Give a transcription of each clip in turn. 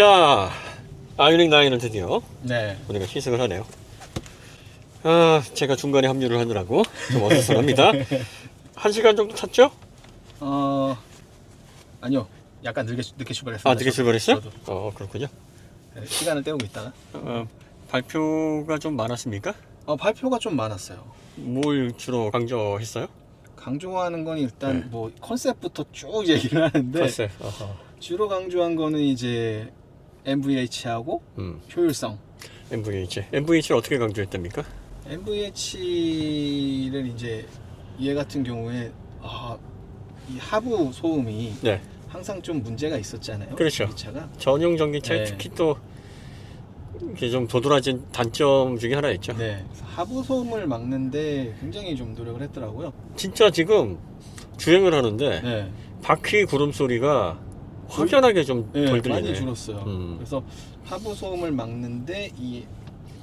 자, 아이오닉 9은 드디어 네. 우리가 시승을 하네요. 아, 제가 중간에 합류를 하느라고 좀 어수선합니다. 한 시간 정도 탔죠? 어 아니요. 약간 늦게 늦게 출발했습니다. 아, 늦게 출발했어요? 저도. 어, 그렇군요. 네, 시간을 때우고 있다가 어, 발표가 좀 많았습니까? 어, 발표가 좀 많았어요. 뭘 주로 강조했어요? 강조하는 건 일단 네. 뭐 컨셉부터 쭉 얘기를 하는데 컨셉. 어허. 주로 강조한 거는 이제 MVH하고 음, 효율성. MVH. MVH를 어떻게 강조했답니까? MVH를 이제 얘 같은 경우에 아, 이 하부 소음이 네. 항상 좀 문제가 있었잖아요. 그렇죠. 이 차가. 전용 전기차에 네. 특히 또 이게 좀 도드라진 단점 중에 하나였죠. 네. 그래서 하부 소음을 막는데 굉장히 좀 노력을 했더라고요. 진짜 지금 주행을 하는데 네. 바퀴 구름 소리가 확연하게 좀 네, 덜 들리네. 많이 줄었어요. 음. 그래서 하부 소음을 막는데 이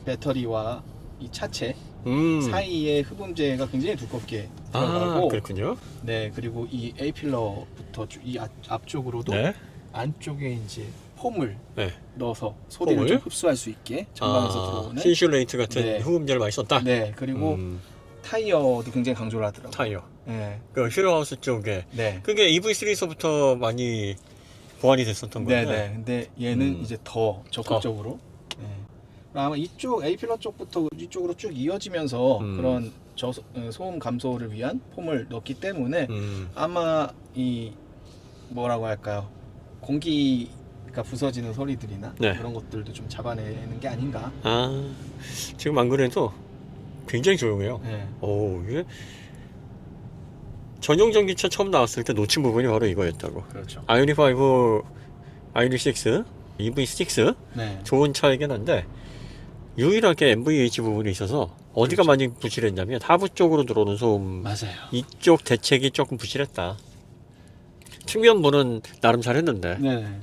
배터리와 이 차체 음. 사이에 흡음재가 굉장히 두껍게 아, 들어가고 그렇군요. 네 그리고 이 A 필러부터 쭉 이 앞, 앞쪽으로도 네. 안쪽에 이제 폼을 네. 넣어서 소리를 폼을? 좀 흡수할 수 있게 전방에서 아, 들어오는 신슐레이트 같은 네. 흡음재를 많이 썼다. 네 그리고 음, 타이어도 굉장히 강조를 하더라고요. 타이어. 네. 그 힐러하우스 쪽에 네. 그게 EV3에서부터 많이 보완이 됐었던 네, 건데. 네. 근데 얘는 음. 이제 더 적극적으로. 네. 아마 이쪽 A 필러 쪽부터 이쪽으로 쭉 이어지면서 음. 그런 저 어, 소음 감소를 위한 폼을 넣기 때문에 음. 아마 이 뭐라고 할까요? 공기가 부서지는 소리들이나 네. 그런 것들도 좀 잡아내는 게 아닌가. 아, 지금 안 그래도 굉장히 조용해요. 네. 오, 이게 전용 전기차 처음 나왔을 때 놓친 부분이 바로 이거였다고. 그렇죠. 아이오닉 5, 아이오닉 6, EV6 네. 좋은 차이긴 한데 유일하게 MVH 부분이 있어서 어디가 그렇죠. 많이 부실했냐면 하부 쪽으로 들어오는 소음 맞아요. 이쪽 대책이 조금 부실했다. 측면부는 나름 잘했는데 네.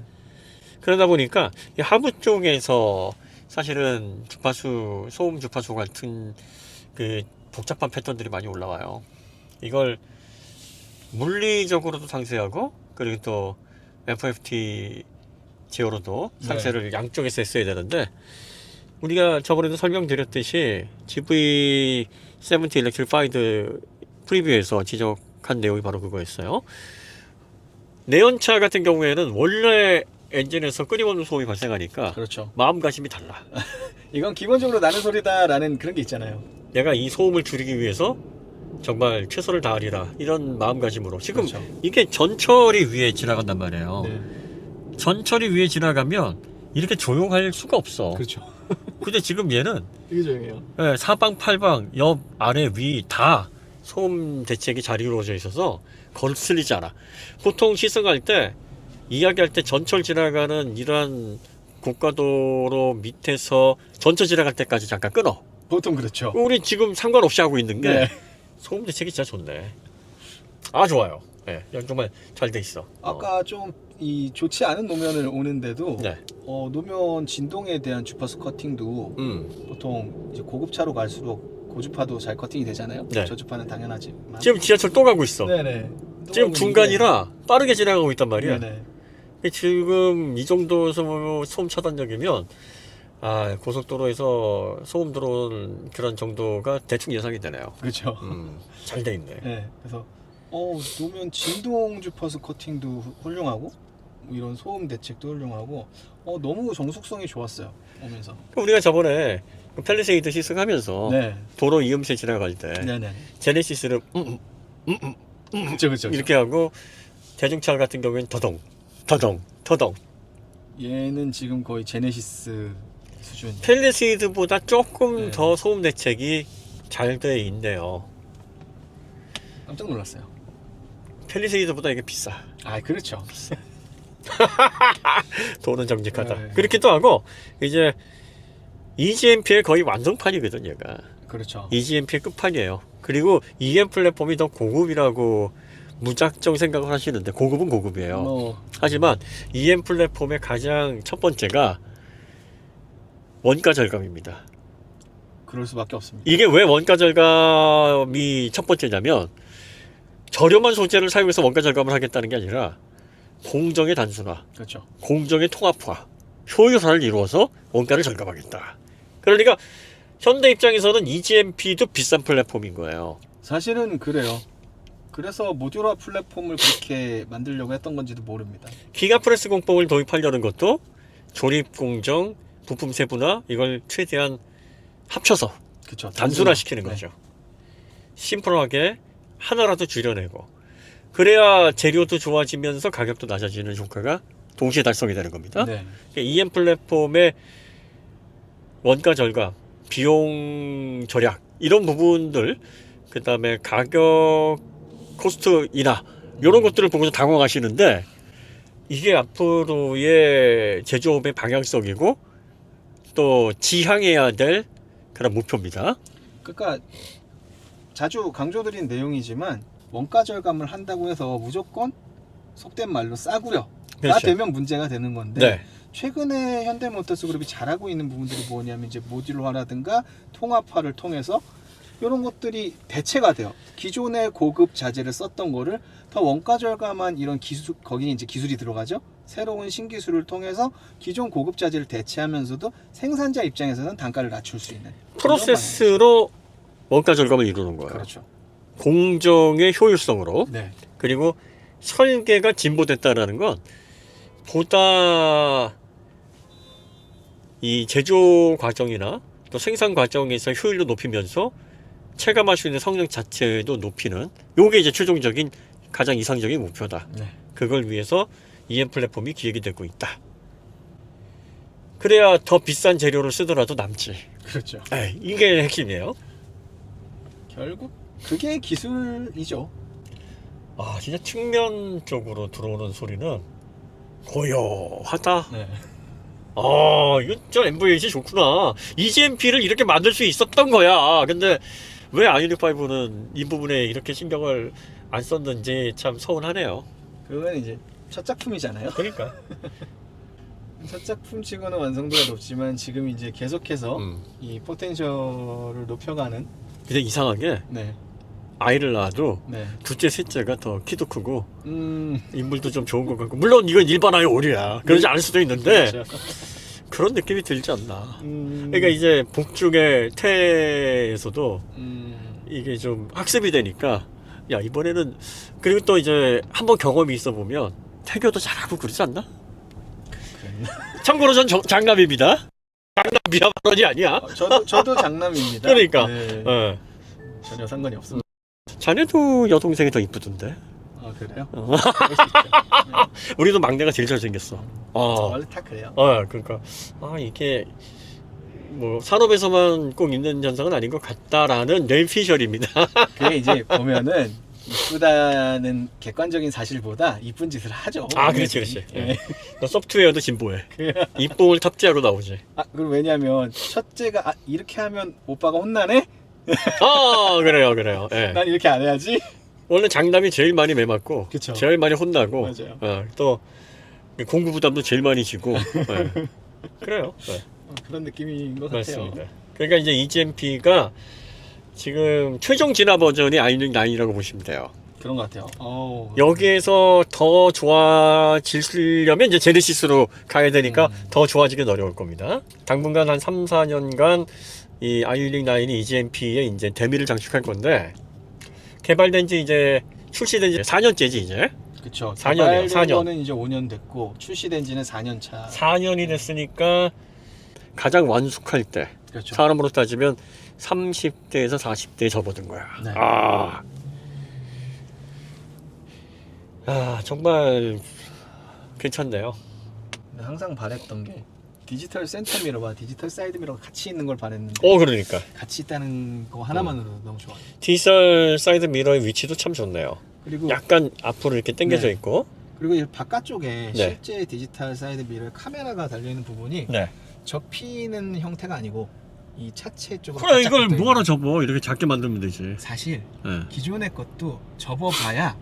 그러다 보니까 이 하부 쪽에서 사실은 주파수 소음 주파수 같은 그 복잡한 패턴들이 많이 올라와요. 이걸 물리적으로도 상쇄하고 그리고 또 FFT 제어로도 상쇄를 양쪽에서 했어야 되는데 우리가 저번에도 설명드렸듯이 GV70 일렉트리파이드 프리뷰에서 지적한 내용이 바로 그거였어요. 내연차 같은 경우에는 원래 엔진에서 끊임없는 소음이 발생하니까 그렇죠. 마음가짐이 달라. 이건 기본적으로 나는 소리다라는 그런 게 있잖아요. 내가 이 소음을 줄이기 위해서 정말 최선을 다하리라 이런 마음가짐으로 지금 그렇죠. 이게 전철이 위에 지나간단 말이에요. 네. 전철이 위에 지나가면 이렇게 조용할 수가 없어. 그렇죠. 근데 지금 얘는 되게 조용해요. 예, 사방 팔방 옆 아래 위 다 소음 대책이 잘 이루어져 있어서 거슬리지 않아. 보통 시승할 때 이야기할 때 전철 지나가는 이러한 고가도로 밑에서 전철 지나갈 때까지 잠깐 끊어. 보통 그렇죠. 우리 지금 상관없이 하고 있는 게 네. 소음 대책이 진짜 좋네. 아 좋아요. 예, 네, 정말 잘 돼 있어. 어. 아까 좀이 좋지 않은 노면을 오는데도 네. 어, 노면 진동에 대한 주파수 커팅도 음. 보통 이제 고급차로 갈수록 고주파도 잘 커팅이 되잖아요. 네. 저주파는 당연하지만. 지금 지하철 또 가고 있어. 네네. 지금 중간이라 빠르게 지나가고 있단 말이야. 네네. 지금 이 정도 소- 소음 차단력이면 아 고속도로에서 소음 들어오는 그런 정도가 대충 예상이 되네요. 그렇죠. 음, 잘 돼 있네. 네. 그래서 어 노면 진동 주파수 커팅도 후- 훌륭하고 뭐 이런 소음 대책도 훌륭하고 어 너무 정숙성이 좋았어요. 오면서. 우리가 저번에 그 펠리세이드 시승하면서 네. 도로 이음새 지나갈 때 네 네. 제네시스를 음, 음, 그렇죠 그렇죠. 이렇게 하고 대중차 같은 경우에는 더덩 더덩 더덩 얘는 지금 거의 제네시스 수준. 펠리세이드보다 조금 네. 더 소음 대책이 잘 돼 있네요. 깜짝 놀랐어요. 펠리세이드보다 이게 비싸. 아 그렇죠. 돈은 정직하다. 네. 그렇기도 하고 이제 EGMP의 거의 완성판이거든 얘가. 그렇죠. EGMP의 끝판이에요. 그리고 EM 플랫폼이 더 고급이라고 무작정 생각을 하시는데 고급은 고급이에요. 뭐 하지만 EM 플랫폼의 가장 첫 번째가 원가 절감입니다. 그럴 수밖에 없습니다. 이게 왜 원가 절감이 첫 번째냐면 저렴한 소재를 사용해서 원가 절감을 하겠다는 게 아니라 공정의 단순화, 그렇죠. 공정의 통합화 효율화를 이루어서 원가를 절감하겠다. 그러니까 현대 입장에서는 EGMP도 비싼 플랫폼인 거예요. 사실은 그래요. 그래서 모듈화 플랫폼을 그렇게 만들려고 했던 건지도 모릅니다. 기가프레스 공법을 도입하려는 것도 조립 공정, 부품 세분화 이걸 최대한 합쳐서 그렇죠. 단순화시키는 거죠. 심플하게 하나라도 줄여내고 그래야 재료도 좋아지면서 가격도 낮아지는 효과가 동시에 달성이 되는 겁니다. 네. EM 플랫폼의 원가 절감, 비용 절약 이런 부분들 그 다음에 가격 코스트 인하 이런 것들을 보고서 당황하시는데 이게 앞으로의 제조업의 방향성이고 또 지향해야 될 그런 목표입니다. 그러니까 자주 강조드린 내용이지만 원가 절감을 한다고 해서 무조건 속된 말로 싸구려 가 그렇죠. 되면 문제가 되는 건데 네. 최근에 현대모터스 그룹이 잘하고 있는 부분들이 뭐냐면 이제 모듈화라든가 통합화를 통해서 이런 것들이 대체가 돼요. 기존의 고급 자재를 썼던 거를 더 원가 절감한 이런 기술 거기 이제 기술이 들어가죠. 새로운 신기술을 통해서 기존 고급 자재를 대체하면서도 생산자 입장에서는 단가를 낮출 수 있는 프로세스로 원가 절감을 이루는. 거예요. 그렇죠. 공정의 효율성으로 네. 그리고 설계가 진보됐다라는 건 보다 이 제조 과정이나 또 생산 과정에서 효율도 높이면서 체감할 수 있는 성능 자체도 높이는 요게 이제 최종적인 가장 이상적인 목표다. 네. 그걸 위해서 EM 플랫폼이 기획이 되고 있다. 그래야 더 비싼 재료를 쓰더라도 남지. 그렇죠. 에이, 이게 핵심이에요. 결국 그게 기술이죠. 아 진짜 측면적으로 들어오는 소리는 고요하다. 네. 아 이거 저 MVH 좋구나. EGMP를 이렇게 만들 수 있었던 거야. 근데 왜 아이언5는 이 부분에 이렇게 신경을 안 썼는지 참 서운하네요. 그건 이제 첫 작품이잖아요. 그러니까. 첫 작품치고는 완성도가 높지만 지금 이제 계속해서 음. 이 포텐셜을 높여가는 근데 이상하게 네. 아이를 낳아도 네. 둘째, 셋째가 더 키도 크고 음. 인물도 좀 좋은 것 같고 물론 이건 일반 아이 오류야. 그러지 않을 수도 있는데 그렇죠. 그런 느낌이 들지 않나. 음. 그러니까 이제 복중의 태에서도 음. 이게 좀 학습이 되니까 야 이번에는 그리고 또 이제 한번 경험이 있어 보면 태교도 잘하고 그러지 않나? 참고로 전 정- 장남입니다. 장남 미아 발언이 아니야. 어, 저도 저도 장남입니다. 그러니까. 네. 어. 전혀 상관이 없습니다. 자네도 여동생이 더 이쁘던데. 아 그래요? 어. 그럴 수 있죠. 우리도 막내가 제일 잘생겼어. 어. 원래 다 그래요. 어, 그러니까 아 이게 뭐 산업에서만 꼭 있는 현상은 아닌 것 같다라는 뇌피셜입니다. 그게 이제 보면은 이쁘다는 객관적인 사실보다 이쁜 짓을 하죠. 아, 그렇지, 그렇지. 네. 너 소프트웨어도 진보해. 이뽕을 탑재하고 나오지. 아 그럼 왜냐면 첫째가 아, 이렇게 하면 오빠가 혼나네? 아 그래요, 그래요. 예. 난 이렇게 안 해야지. 원래 장남이 제일 많이 매맞고 그쵸. 제일 많이 혼나고 맞아요. 어, 또 공부 부담도 제일 많이 지고 예. 그래요 네, 어, 그런 느낌인 것 같아요. 맞습니다 그러니까 이제 EGMP가 지금 최종 진화 버전이 아이닉 9이라고 보시면 돼요 그런 것 같아요. 어우. 여기에서 더 좋아지려면 이제 제네시스로 가야 되니까 음. 더 좋아지긴 어려울 겁니다 당분간 한 3, 4년간 이 아이닉 9이 EGMP에 이제 대미를 장식할 건데 개발된 지 이제 출시된 지 4년째지 이제 그쵸. 4년이에요, 개발된 4년. 거는 이제 5년 됐고 출시된 지는 4년 차. 4년이 됐으니까 가장 완숙할 때 그렇죠. 사람으로 따지면 30대에서 40대에 접어든 거야. 네. 아. 아, 정말 괜찮네요. 항상 바랬던 게 디지털 센터 미러와 디지털 사이드 미러가 같이 있는 걸 바랬는데 어, 그러니까. 같이 있다는 거 하나만으로 도 너무 좋아요. 디지털 사이드 미러의 위치도 참 좋네요. 그리고 약간 앞으로 이렇게 당겨져 네. 있고. 그리고 이 바깥쪽에 네. 실제 디지털 사이드 미러 카메라가 달려 있는 부분이 네. 접히는 형태가 아니고 이 차체 쪽으로 그래, 바짝 이걸 붙어 뭐하러. 접어? 이렇게 작게 만들면 되지. 사실 예. 기존의 것도 접어봐야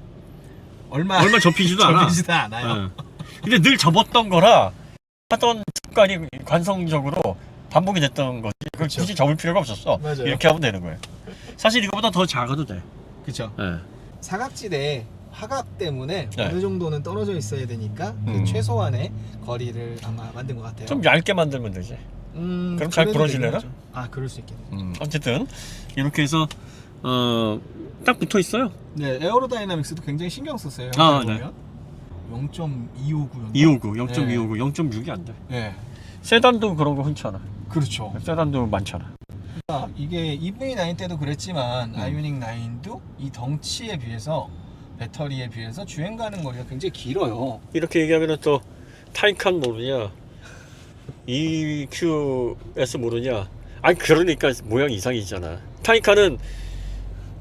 얼마 얼마 접히지도 않아. 접히지도 않아요. 예. 근데 늘 접었던 거라 하던 습관이 관성적으로 반복이 됐던 거지. 그걸 그쵸. 굳이 접을 필요가 없었어. 맞아요. 이렇게 하면 되는 거예요. 사실 이거보다 더 작아도 돼. 그렇죠. 예. 사각지대 화각 때문에 네. 어느 정도는 떨어져 있어야 되니까 그 음. 최소한의 거리를 아마 만든 것 같아요. 좀 얇게 만들면 되지. 음, 그럼 잘 하죠. 아 그럴 수 있겠네. 음, 어쨌든 이렇게 해서 어, 딱 붙어 있어요. 네 에어로다이나믹스도 굉장히 신경 썼어요. 아, 아, 보면 0.259. 259, 네. 0.259, 0.6이 안 돼. 네, 세단도 그런 거 흔치 않아. 그렇죠. 세단도 많잖아. 아, 이게 EV9 때도 그랬지만 음. 아이오닉 9도 이 덩치에 비해서 배터리에 비해서 주행 가는 거리가 굉장히 길어요. 이렇게 얘기하면 또 타이칸 모르냐, EQS 모르냐. 아니 그러니까 모양 이상이잖아. 타이칸은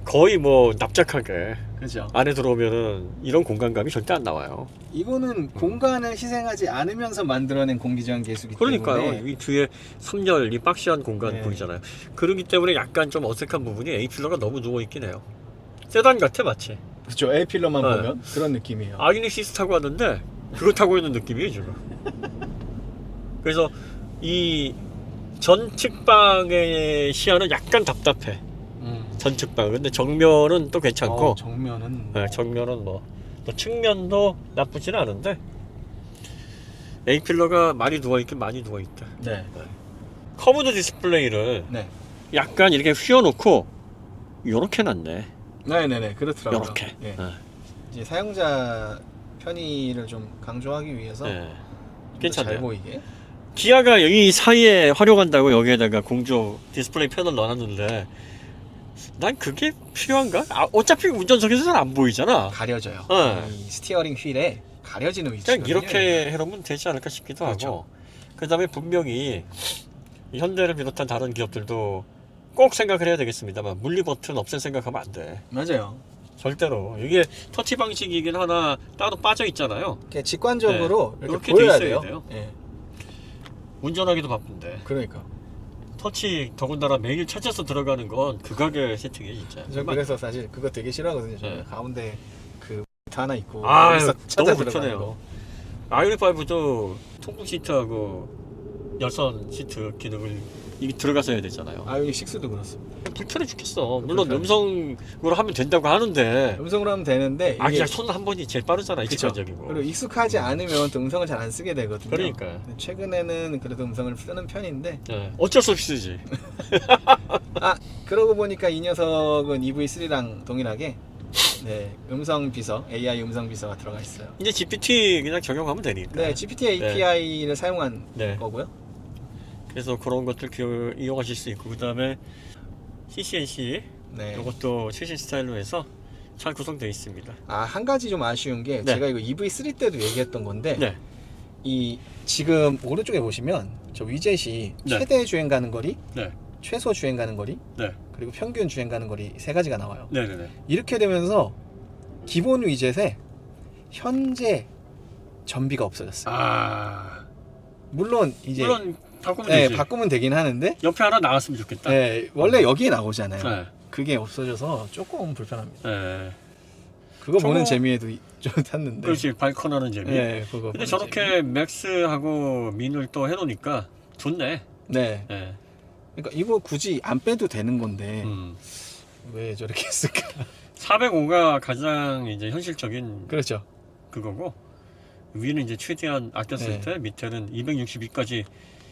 거의 뭐 납작하게 그렇죠. 안에 들어오면은 이런 공간감이 절대 안 나와요. 이거는 공간을 희생하지 않으면서 만들어낸 공기저항 계수기 그러니까요. 때문에 이 뒤에 3열 이 박시한 공간 네. 보이잖아요. 그러기 때문에 약간 좀 어색한 부분이 A 필러가 너무 누워 있긴 해요. 세단 같아 마치. 그렇죠. A 필러만 네. 보면 그런 느낌이에요. 아이니시스 타고 왔는데 그거 타고 있는 느낌이에요 지금. 그래서 이 전측방의 시야는 약간 답답해. 음. 전측방. 근데 정면은 또 괜찮고. 어, 정면은 네, 정면은 뭐. 또 측면도 나쁘지는 않은데 A 필러가 많이 누워 있긴 많이 누워 있다. 네. 커브드 디스플레이를 네. 약간 이렇게 휘어놓고 요렇게 놨네. 네네네 그렇더라고요. 요렇게. 예. 네. 이제 사용자 편의를 좀 강조하기 위해서 네. 잘 보이게. 기아가 여기 사이에 활용한다고 여기에다가 공조 디스플레이 패널 넣어놨는데 난 그게 필요한가? 아, 어차피 운전석에서는 안 보이잖아. 가려져요. 네. 이 스티어링 휠에 가려지는 위치가 그냥 이렇게 해놓으면 되지 않을까 싶기도 그렇죠. 하고 그 다음에 분명히 이 현대를 비롯한 다른 기업들도 꼭 생각을 해야 되겠습니다만 물리 버튼 없앨 생각하면 안 돼. 맞아요. 절대로 이게 터치 방식이긴 하나 따로 빠져 있잖아요. 이렇게 직관적으로 네. 이렇게 이렇게 보여야 돼 돼요. 돼요. 예. 운전하기도 바쁜데 그러니까. 터치 더군다나 매일 찾아서 들어가는 건 극악의 세팅이에요 진짜. 저 그래서 사실 그거 되게 싫어하거든요. 저는 네. 가운데 그 하나 있고 아, 거기서 찾아 너무 들어가는 불편해요. 거. 아이오닉 5도 통풍 시트하고 열선 시트 기능을 이게 들어가서 해야 되잖아요. 아이오닉 6도 그렇습니다. 불편해 죽겠어. 물론 불편해. 음성으로 하면 된다고 하는데 음성으로 하면 되는데 아 이게 그냥 손 한 번이 제일 빠르잖아 그쵸. 직관적이고. 그리고 익숙하지 않으면 또 음성을 잘 안 쓰게 되거든요. 그러니까. 근데 최근에는 그래도 음성을 쓰는 편인데 네. 어쩔 수 없이 쓰지. 아 그러고 보니까 이 녀석은 EV3랑 동일하게 네 음성 비서 AI 음성 비서가 들어가 있어요. 이제 GPT 그냥 적용하면 되니까. 네 GPT API를 사용한 네. 거고요. 그래서 그런 것들 기- 이용하실 수 있고 그 다음에 CCNC 네. 이것도 최신 스타일로 해서 잘 구성되어 있습니다. 아 한 가지 좀 아쉬운 게 네. 제가 이거 EV3 때도 얘기했던 건데 네. 이 지금 오른쪽에 보시면 저 위젯이 네. 최대 주행 가는 거리, 네. 최소 주행 가는 거리, 네. 그리고 평균 주행 가는 거리 세 가지가 나와요. 네 네 네. 이렇게 되면서 기본 위젯에 현재 전비가 없어졌어요. 아 물론 이제 물론 바꾸면 네, 되지. 바꾸면 되긴 하는데 옆에 하나 나왔으면 좋겠다. 네, 원래 여기에 나오잖아요. 네. 그게 없어져서 조금 불편합니다. 네. 그거 저거- 보는 재미에도 이- 좀 탔는데. 그렇지 발컨하는 재미. 네, 그거. 근데 보는 재미. 저렇게 맥스하고 민을 또 해놓으니까 좋네. 네. 네. 그러니까 이거 굳이 안 빼도 되는 건데 음. 왜 저렇게 했을까? 405가 가장 이제 현실적인 그렇죠. 그거고 위는 이제 최대한 아꼈을 네. 때 밑에는 262까지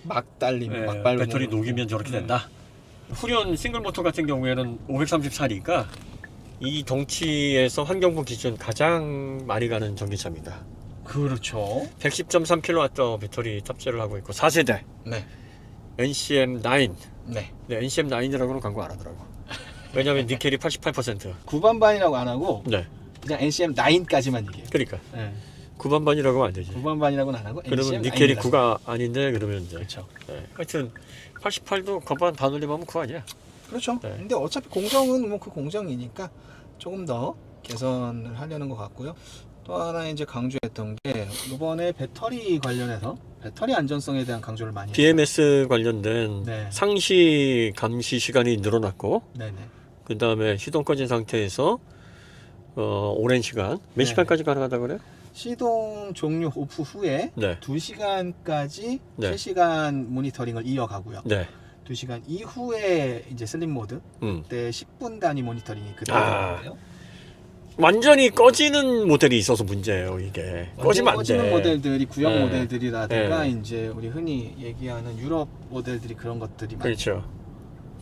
막 달림, 예, 막 밟으면 배터리 녹이면 저렇게 네. 된다. 후륜 싱글 모터 같은 경우에는 534니까 이 덩치에서 환경부 기준 가장 많이 가는 전기차입니다. 그렇죠. 110.3kW 배터리 탑재를 하고 있고 4세대 네. NCM9 네. 네, NCM9이라고는 광고 안 하더라고. 왜냐면 니켈이 88%. 9반반이라고 안 하고 네. 그냥 NCM 9까지만 얘기해요. 그러니까 네. 9반반이라고 하면 안 되지. 9반반이라고는 안 하고 그러면 NCM 니켈이 9 9가 아닌데 그러면 이제 그렇죠. 네. 하여튼 88도 건반 반올림하면 9 아니야. 그렇죠. 네. 근데 어차피 공정은 뭐 그 공정이니까 조금 더 개선을 하려는 것 같고요. 또 하나 이제 강조했던 게 이번에 배터리 관련해서 배터리 안전성에 대한 강조를 많이. BMS 관련된 네. 상시 감시 시간이 늘어났고 네네. 그 다음에 시동 꺼진 상태에서 어, 오랜 시간 몇 네. 시간까지 가능하다 그래 요? 시동 종료 오프 후에 네, 2시간까지 네. 실시간 모니터링을 이어가고요. 네, 2시간 이후에 이제 슬림 모드 음, 때 10분 단위 모니터링이 그대로 아. 들어가요. 완전히 꺼지는 모델이 있어서 문제예요 이게 꺼지면 안 꺼지는 돼. 모델들이 구형 네. 모델들이라든가 네. 이제 우리 흔히 얘기하는 유럽 모델들이 그런 것들이 많죠. 그렇죠.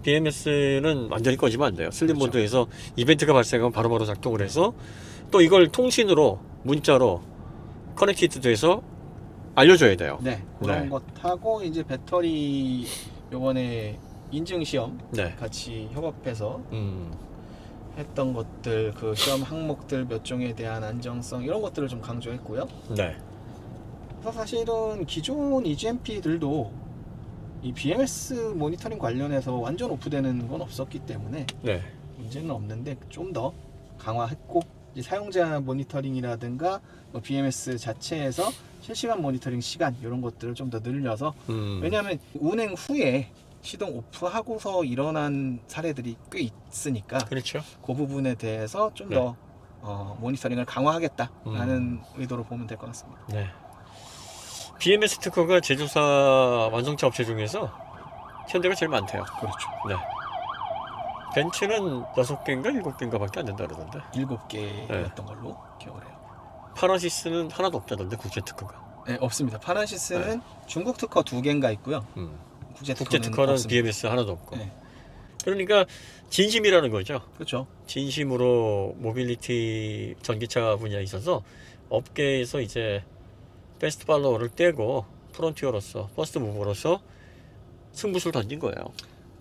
BMS는 완전히 꺼지면 안 돼요. 슬림 그렇죠. 모드에서 이벤트가 발생하면 바로바로 작동을 해서 또 이걸 통신으로 문자로 커넥티드 돼서 알려줘야 돼요. 네, 그런 네. 것하고 이제 배터리 요번에 인증 시험 네. 같이 협업해서 음, 했던 것들 그 시험 항목들 몇 종에 대한 안정성 이런 것들을 좀 강조했고요. 네. 그래서 사실은 기존 EGMP들도 이 BMS 모니터링 관련해서 완전 오프되는 건 없었기 때문에 네. 문제는 없는데 좀 더 강화했고 이제 사용자 모니터링이라든가 뭐 BMS 자체에서 실시간 모니터링 시간 이런 것들을 좀 더 늘려서 음, 왜냐하면 운행 후에 시동 오프하고서 일어난 사례들이 꽤 있으니까 그렇죠. 그 부분에 대해서 좀 네. 더 어, 모니터링을 강화하겠다라는 의도로 보면 될 것 같습니다. 네. BMS 특허가 제조사 완성차 업체 중에서 현대가 제일 많대요. 그렇죠. 네. 벤츠는 6개인가 7개인가 밖에 안 된다 그러던데. 일곱 개였던 걸로 기억을 해요. 파라시스는 하나도 없다던데 국제 특허가. 네, 없습니다. 파란시스는 중국 특허 두 개인가 있고요. 음. 국제 국제 특허는 특허는 없습니다. BMS 하나도 없고. 네, 그러니까 진심이라는 거죠. 그렇죠. 진심으로 모빌리티 전기차 분야에 있어서 업계에서 이제 베스트 팔로워를 떼고 프론티어로서 퍼스트 무버로서 승부수를 던진 거예요.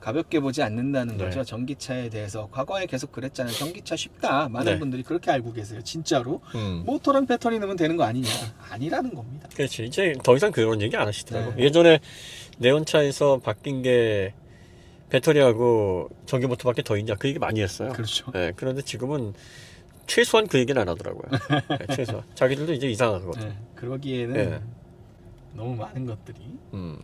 가볍게 보지 않는다는 네. 거죠. 전기차에 대해서 과거에 계속 그랬잖아요. 전기차 쉽다. 많은 네. 분들이 그렇게 알고 계세요. 진짜로 음. 모터랑 배터리 넣으면 되는 거 아니냐? 아니라는 겁니다. 그렇지. 이제 더 이상 그런 얘기 안 하시더라고. 네. 예전에 네온차에서 바뀐 게 배터리하고 전기 모터밖에 더 있냐 그 얘기 많이 했어요. 그렇죠. 네, 그런데 지금은 최소한 그 얘기는 안 하더라고요. 네, 최소한 자기들도 이제 이상한 거죠. 네, 그러기에는 네. 너무 많은 것들이. 음.